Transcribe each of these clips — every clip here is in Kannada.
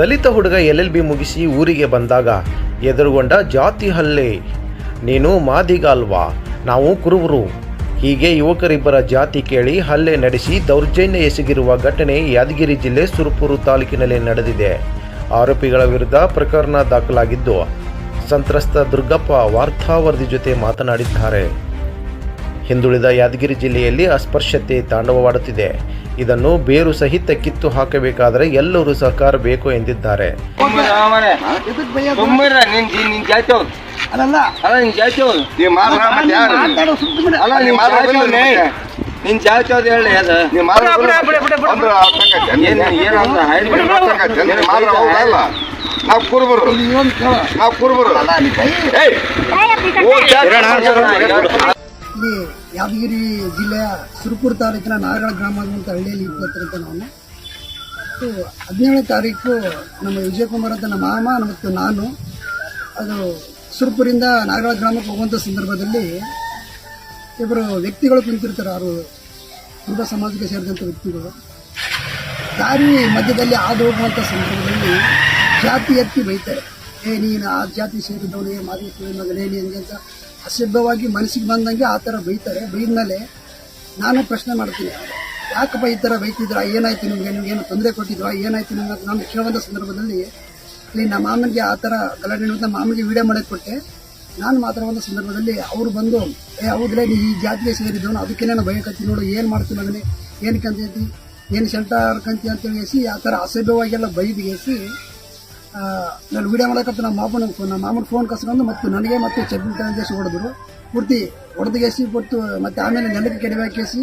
ದಲಿತ ಹುಡುಗ ಎಲ್ ಎಲ್ ಬಿ ಮುಗಿಸಿ ಊರಿಗೆ ಬಂದಾಗ ಎದುರುಗೊಂಡ ಜಾತಿ ಹಲ್ಲೆ. ನೀನು ಮಾದಿಗ ಅಲ್ವಾ? ನಾವು ಕುರುಬರು ಹೀಗೆ ಯುವಕರಿಬ್ಬರ ಜಾತಿ ಕೇಳಿ ಹಲ್ಲೆ ನಡೆಸಿ ದೌರ್ಜನ್ಯ ಎಸಗಿರುವ ಘಟನೆ ಯಾದಗಿರಿ ಜಿಲ್ಲೆ ಸುರಪುರು ತಾಲೂಕಿನಲ್ಲಿ ನಡೆದಿದೆ. ಆರೋಪಿಗಳ ವಿರುದ್ಧ ಪ್ರಕರಣ ದಾಖಲಾಗಿದ್ದು, ಸಂತ್ರಸ್ತ ದುರ್ಗಪ್ಪ ವಾರ್ತಾವರದಿ ಜೊತೆ ಮಾತನಾಡಿದ್ದಾರೆ. ಹಿಂದುಳಿದ ಯಾದಗಿರಿ ಜಿಲ್ಲೆಯಲ್ಲಿ ಅಸ್ಪೃಶ್ಯತೆ ತಾಂಡವವಾಡುತ್ತಿದೆ. ಇದನ್ನು ಬೇರು ಸಹಿತ ಕಿತ್ತು ಹಾಕಬೇಕಾದರೆ ಎಲ್ಲರೂ ಸಹಕಾರ ಬೇಕು ಎಂದಿದ್ದಾರೆ. ನಿನ್ ಜಾತಿ ಅವ್ರು. ಹೇಳಿ ಅದ. ನೀವ್ ಮಾತ್ರ. ನೀವ್ ಕುರುಬರು. ನಾವು ಕುರುಬರು. ಯಾದಗಿರಿ ಜಿಲ್ಲೆಯ ಸುರಪುರ ತಾಲೂಕಿನ ನಾಗರ ಗ್ರಾಮ ಅಂತ ಹಳ್ಳಿಯಲ್ಲಿ ಇಪ್ಪತ್ತರಿಂದ ನಾನು ಮತ್ತು ಹದಿನೇಳನೇ ತಾರೀಕು ನಮ್ಮ ವಿಜಯಕುಮಾರ್ ಅಂತ ನಮ್ಮ ಮಾಮ ಮತ್ತು ನಾನು, ಅದು ಸುರಪುರಿಂದ ನಾಗರ ಗ್ರಾಮಕ್ಕೆ ಹೋಗುವಂಥ ಸಂದರ್ಭದಲ್ಲಿ ಇಬ್ಬರು ವ್ಯಕ್ತಿಗಳು ಕುಂತಿರ್ತಾರೆ ಅವರು ಕುರುಬ ಸಮಾಜಕ್ಕೆ ಸೇರಿದಂಥ ವ್ಯಕ್ತಿಗಳು. ದಾರಿ ಮಧ್ಯದಲ್ಲಿ ಹಾದು ಹೋಗುವಂಥ ಸಂದರ್ಭದಲ್ಲಿ ಜಾತಿ ಎತ್ತಿ ಬೈತಾರೆ. ಏ ನೀನು ಆ ಜಾತಿ ಸೇರಿದವನೇ ಮಾದಿ ಮಗನೇ ನೀ ಹಂಗೆ ಅಂತ ಅಸಭ್ಯವಾಗಿ ಮನಸ್ಸಿಗೆ ಬಂದಂಗೆ ಆ ಥರ ಬೈತಾರೆ, ಬೈದ್ಮೇಲೆ ನಾನು ಪ್ರಶ್ನೆ ಮಾಡ್ತೀನಿ. ಯಾಕಪ್ಪ ಈ ಥರ ಬೈತಿದ್ರ ಏನಾಯ್ತು ನಿಮ್ಗೆ? ಏನು ತೊಂದರೆ ಕೊಟ್ಟಿದ್ವಾ? ಏನಾಯ್ತು ನಿಮ್ಗೆ? ನಾನು ಕೇಳುವಂಥ ಸಂದರ್ಭದಲ್ಲಿ ಇಲ್ಲಿ ನಮ್ಮ ಮಾಮನಿಗೆ ಆ ಥರ ಗಲಾಟೆ ನಡೆದ ಮಾಮನಿಗೆ ವಿಡಿಯೋ ಮಾಡಕ್ಕೆ ಕೊಟ್ಟೆ. ನಾನು ಒಂದು ಸಂದರ್ಭದಲ್ಲಿ ಅವರು ಬಂದು, ಏ ಹೌದ್ರೆ ನೀ ಈ ಜಾತಿಗೆ ಸೇರಿದ್ದವನು ಅದಕ್ಕೆ ನಾನು ಭಯಕತ್ತಿ ನೋಡು, ಏನು ಮಾಡ್ತೀನಿ ನನಗೆ ಏನಕ್ಕೆ ಅಂತ ಏನು ಸೆಂಟರ್ ಕಂತಿ ಅಂತೇಳಿ ಎಸಿ, ಆ ಥರ ಅಸಭ್ಯವಾಗೆಲ್ಲ ಬೈದು ಹೇಸಿ ನಾನು ವಿಡಿಯೋ ಮಾಡಕತ್ತ ನಮ್ಮ ಮಾಮನ ನಮ್ಮ ಮಾಮನ ಫೋನ್ ಕಸ್ಕೊಂಡು ಮತ್ತು ನನಗೆ ಮತ್ತು ಚಟ್ನಿ ತಂದೇಸಿ ಹೊಡೆದ್ರು. ಪೂರ್ತಿ ಹೊಡೆದುಗೇಸಿ ಪೂರ್ತಿ ಮತ್ತು ಆಮೇಲೆ ನೆಲಕ್ಕೆ ಕೆಡವಾಕೇಸಿ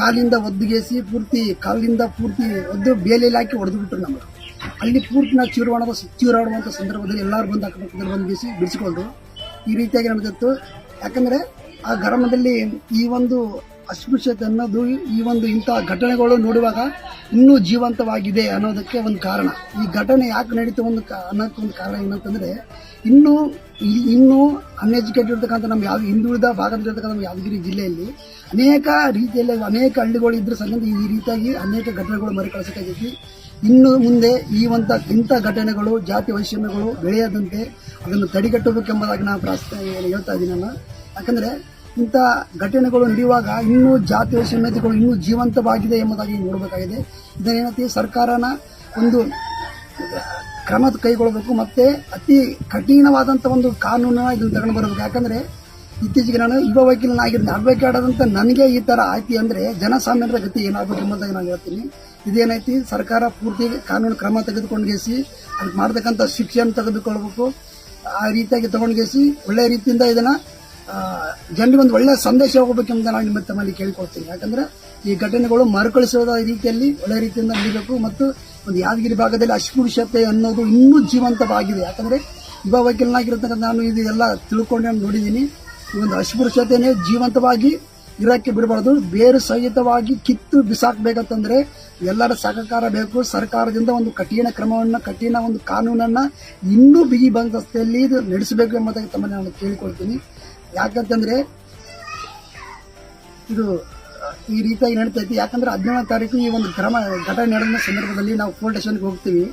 ಕಾಲಿಂದ ಒದ್ದುಗೇಸಿ ಪೂರ್ತಿ, ಕಾಲಿಂದ ಪೂರ್ತಿ ಒದ್ದು ಬೇಲೆಯಲ್ಲಿ ಹಾಕಿ ಹೊಡೆದು ಬಿಟ್ಟರು ನಮಗೆ ಅಲ್ಲಿ ಪೂರ್ತಿ ನಾವು ಚೂರುವಾಡುವ ಚೀರಾಡುವಂಥ ಸಂದರ್ಭದಲ್ಲಿ ಎಲ್ಲರೂ ಬಂದು ಅಕ್ಕಪಕ್ಕದಲ್ಲಿ ಬಂದು ಬೀಸಿ ಬಿಡಿಸಿಕೊಂಡ್ರು. ಈ ರೀತಿಯಾಗಿ ನಡೆದಿತ್ತು ಯಾಕಂದರೆ ಆ ಗರಮದಲ್ಲಿ ಈ ಒಂದು ಅಸ್ಪೃಶ್ಯತೆ ಅನ್ನೋದು ಈ ಒಂದು ಇಂಥ ಘಟನೆಗಳು ನೋಡುವಾಗ ಇನ್ನೂ ಜೀವಂತವಾಗಿದೆ ಅನ್ನೋದಕ್ಕೆ ಒಂದು ಕಾರಣ. ಈ ಘಟನೆ ಯಾಕೆ ನಡೀತು ಒಂದು ಅನ್ನೋಕ್ಕೆ ಒಂದು ಕಾರಣ ಏನಂತಂದರೆ ಇನ್ನೂ ಇನ್ನೂ ಅನ್ಎಜುಕೇಟೆಡ್ ಇರ್ತಕ್ಕಂಥ ನಮ್ಮ ಯಾವ, ಹಿಂದುಳಿದ ಭಾಗದಲ್ಲಿರ್ತಕ್ಕಂಥ ನಮ್ಮ ಯಾದಗಿರಿ ಜಿಲ್ಲೆಯಲ್ಲಿ ಅನೇಕ ರೀತಿಯಲ್ಲಿ ಅನೇಕ ಹಳ್ಳಿಗಳು ಇದ್ರೂ ಸಂಬಂಧ ಈ ರೀತಿಯಾಗಿ ಅನೇಕ ಘಟನೆಗಳು ಮರುಕಳಿಸಕ್ಕಾಗೈತಿ ಇನ್ನು ಮುಂದೆ ಈ ಒಂದು ಇಂಥ ಘಟನೆಗಳು, ಜಾತಿ ವೈಷಮ್ಯಗಳು ಬೆಳೆಯದಂತೆ ಅದನ್ನು ತಡೆಗಟ್ಟಬೇಕೆಂಬುದಾಗಿ ನಾನು ಪ್ರಾಸ್ತ ಹೇಳ್ತಾ ಇದ್ದೀನಲ್ಲ. ಯಾಕಂದರೆ ಇಂಥ ಘಟನೆಗಳು ನಡೆಯುವಾಗ ಇನ್ನೂ ಜಾತಿಯ ಸಮೇತಗಳು ಇನ್ನೂ ಜೀವಂತವಾಗಿದೆ ಎಂಬುದಾಗಿ ನೋಡಬೇಕಾಗಿದೆ. ಇದನ್ನೇನತಿ ಸರ್ಕಾರನ ಒಂದು ಕ್ರಮ ಕೈಗೊಳ್ಳಬೇಕು ಮತ್ತು ಅತಿ ಕಠಿಣವಾದಂಥ ಒಂದು ಕಾನೂನನ್ನು ಇದನ್ನು ತಗೊಂಡು ಬರಬೇಕು. ಯಾಕಂದರೆ ಇತ್ತೀಚೆಗೆ ನಾನು ಯುವ ವಕೀಲನಾಗಿರ್ತೀನಿ ಅಡ್ವೊಕೇಟ್ ನನಗೆ ಈ ಥರ ಆಯ್ತಿ ಅಂದರೆ ಜನಸಾಮಾನ್ಯರ ಗತಿ ಏನಾಗಬೇಕು ಎಂಬುದಾಗಿ ನಾನು ಹೇಳ್ತೀನಿ. ಇದೇನೈತಿ, ಸರ್ಕಾರ ಪೂರ್ತಿ ಕಾನೂನು ಕ್ರಮ ತೆಗೆದುಕೊಂಡ್ಗೇಸಿ, ಅದಕ್ಕೆ ಮಾಡ್ತಕ್ಕಂಥ ಶಿಕ್ಷೆಯನ್ನು ತೆಗೆದುಕೊಳ್ಬೇಕು. ಆ ರೀತಿಯಾಗಿ ತಗೊಂಡ್ಗೇಸಿ ಒಳ್ಳೆಯ ರೀತಿಯಿಂದ ಇದನ್ನು ಜನರಿಗೆ ಒಂದು ಒಳ್ಳೆಯ ಸಂದೇಶ ಹೋಗಬೇಕೆಂಬುದನ್ನು ನಾನು ನಿಮ್ಮ ತಮ್ಮಲ್ಲಿ ಕೇಳಿಕೊಳ್ತೀನಿ. ಯಾಕಂದ್ರೆ ಈ ಘಟನೆಗಳು ಮರುಕಳಿಸದ ರೀತಿಯಲ್ಲಿ ಒಳ್ಳೆಯ ರೀತಿಯಿಂದ ನಡೀಬೇಕು ಮತ್ತು ಒಂದು ಯಾದಗಿರಿ ಭಾಗದಲ್ಲಿ ಅಸ್ಪೃಶ್ಯತೆ ಅನ್ನೋದು ಇನ್ನೂ ಜೀವಂತವಾಗಿದೆ. ಯಾಕಂದರೆ ಯುವ ವಕೀಲನಾಗಿರ್ತಕ್ಕಂಥ ನಾನು ಇದು ಎಲ್ಲ ತಿಳ್ಕೊಂಡು ನೋಡಿದ್ದೀನಿ. ಈ ಒಂದು ಅಸ್ಪೃಶ್ಯತೆಯೇ ಜೀವಂತವಾಗಿ ಇರೋಕ್ಕೆ ಬಿಡಬಾರ್ದು. ಬೇರು ಸಹಿತವಾಗಿ ಕಿತ್ತು ಬಿಸಾಕಬೇಕಂತಂದ್ರೆ ಎಲ್ಲರ ಸಹಕಾರ ಬೇಕು. ಸರ್ಕಾರದಿಂದ ಒಂದು ಕಠಿಣ ಕ್ರಮವನ್ನು, ಕಠಿಣ ಒಂದು ಕಾನೂನನ್ನು ಇನ್ನೂ ಬಿಗಿ ಬಂದಸ್ತೆಯಲ್ಲಿ ಇದು ನಡೆಸಬೇಕು ಎಂಬುದಾಗಿ ತಮ್ಮನ್ನು ನಾನು ಕೇಳಿಕೊಳ್ತೀನಿ. ಯಾಕಂತಂದ್ರೆ ಇದು ಈ ರೀತಿಯಾಗಿ ನಡೀತೈತಿ ಯಾಕಂದ್ರೆ ಹದಿನೇಳನೇ ತಾರೀಕು ಈ ಒಂದು ಕ್ರಮ, ಘಟನೆ ನಡೆದ ಸಂದರ್ಭದಲ್ಲಿ ನಾವು ಪೋಲ್ ಸ್ಟೇಷನ್ಗೆ ಹೋಗ್ತೀವಿ.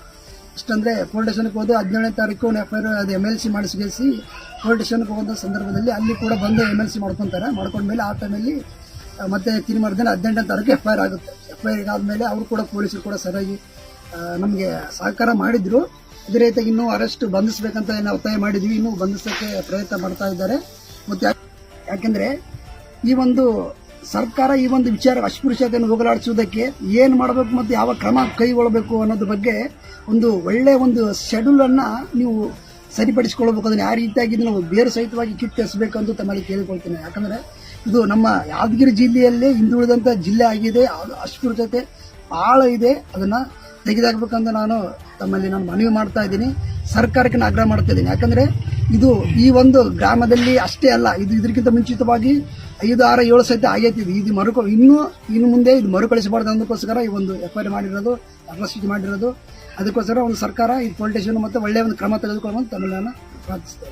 ಇಷ್ಟಂದ್ರೆ ಪೋಲ್ ಸ್ಟೇಷನ್ಗೆ ಹೋದ ಹದಿನೇಳನೇ ತಾರೀಕು ಎಫ್ ಐ ಆರ್ ಅದು ಎಂ ಎಲ್ ಸಿ ಮಾಡಿಸ್ಗೇಸಿ ಪೋಲ್ ಸ್ಟೇಷನ್ಗೆ ಹೋಗುವಂಥ ಸಂದರ್ಭದಲ್ಲಿ ಅಲ್ಲಿ ಕೂಡ ಬಂದು ಎಂ ಎಲ್ ಸಿ ಮಾಡ್ಕೊತಾರೆ. ಮಾಡ್ಕೊಂಡ್ಮೇಲೆ ಆ ಟೈಮಲ್ಲಿ ಮತ್ತೆ ತಿರುಮರ ದಿನ ಹದಿನೆಂಟನೇ ತಾರೀಕು ಎಫ್ ಐ ಆರ್ ಆಗುತ್ತೆ. ಎಫ್ ಐ ಆರ್ ಆದಮೇಲೆ ಅವರು ಕೂಡ ಪೊಲೀಸರು ಕೂಡ ಸರಿಯಾಗಿ ನಮಗೆ ಸಹಕಾರ ಮಾಡಿದ್ರು. ಇದೇ ರೀತಿಯಾಗಿ ಇನ್ನೂ ಅರೆಸ್ಟ್ ಬಂಧಿಸಬೇಕಂತ ನಾವು ಒತ್ತಾಯ ಮಾಡಿದ್ವಿ. ಇನ್ನೂ ಬಂಧಿಸೋಕ್ಕೆ ಪ್ರಯತ್ನ ಮಾಡ್ತಾ ಇದ್ದಾರೆ. ಮತ್ತು ಯಾಕೆಂದರೆ ಈ ಒಂದು ಸರ್ಕಾರ ಈ ಒಂದು ವಿಚಾರ ಅಸ್ಪೃಶ್ಯತೆಯನ್ನು ಹೋಗಲಾಡಿಸುವುದಕ್ಕೆ ಏನು ಮಾಡಬೇಕು ಮತ್ತು ಯಾವ ಕ್ರಮ ಕೈಗೊಳ್ಳಬೇಕು ಅನ್ನೋದ್ರ ಬಗ್ಗೆ ಒಂದು ಒಳ್ಳೆಯ ಒಂದು ಶೆಡ್ಯೂಲನ್ನು ನೀವು ಸರಿಪಡಿಸಿಕೊಳ್ಬೇಕು. ಅದನ್ನು ಯಾವ ರೀತಿಯಾಗಿ ನಾವು ಬೇರು ಸಹಿತವಾಗಿ ಕಿತ್ತೆಸಬೇಕು ಅಂತ ತಮ್ಮಲ್ಲಿ ಕೇಳಿಕೊಳ್ತೇನೆ. ಯಾಕಂದರೆ ಇದು ನಮ್ಮ ಯಾದಗಿರಿ ಜಿಲ್ಲೆಯಲ್ಲೇ ಹಿಂದುಳಿದಂಥ ಜಿಲ್ಲೆ ಆಗಿದೆ. ಅಸ್ಪೃಶ್ಯತೆ ಭಾಳ ಇದೆ. ಅದನ್ನು ತೆಗೆದಾಕಬೇಕಂತ ನಾನು ತಮ್ಮಲ್ಲಿ ನಾನು ಮನವಿ ಮಾಡ್ತಾ ಇದ್ದೀನಿ. ಸರ್ಕಾರಕ್ಕೆ ಆಗ್ರಹ ಮಾಡ್ತಾ ಇದ್ದೀನಿ. ಯಾಕಂದರೆ ಇದು ಈ ಒಂದು ಗ್ರಾಮದಲ್ಲಿ ಅಷ್ಟೇ ಅಲ್ಲ, ಇದು ಇದಕ್ಕಿಂತ ಮುಂಚಿತವಾಗಿ ಐದು ಆರು ಏಳು ಸಹಿತ ಆಗೈತಿ ಇದು. ಮರುಕ, ಇನ್ನೂ, ಇನ್ನು ಮುಂದೆ ಇದು ಮರುಕಳಿಸಬಾರ್ದು ಅನ್ನೋದಕ್ಕೋಸ್ಕರ ಈ ಒಂದು ಎಫ್ ಐ ಆರ್ ಮಾಡಿರೋದು ಅರೆಸ್ಟ್ ಮಾಡಿರೋದು. ಅದಕ್ಕೋಸ್ಕರ ಒಂದು ಸರ್ಕಾರ ಈ ಪೊಲಿಟಿಷಿಯನ್ ಮತ್ತು ಒಳ್ಳೆಯ ಒಂದು ಕ್ರಮ ತೆಗೆದುಕೊಳ್ಳುವಂತ ತಮಿಳನ್ನು ಪ್ರಾರ್ಥಿಸ್ತೇವೆ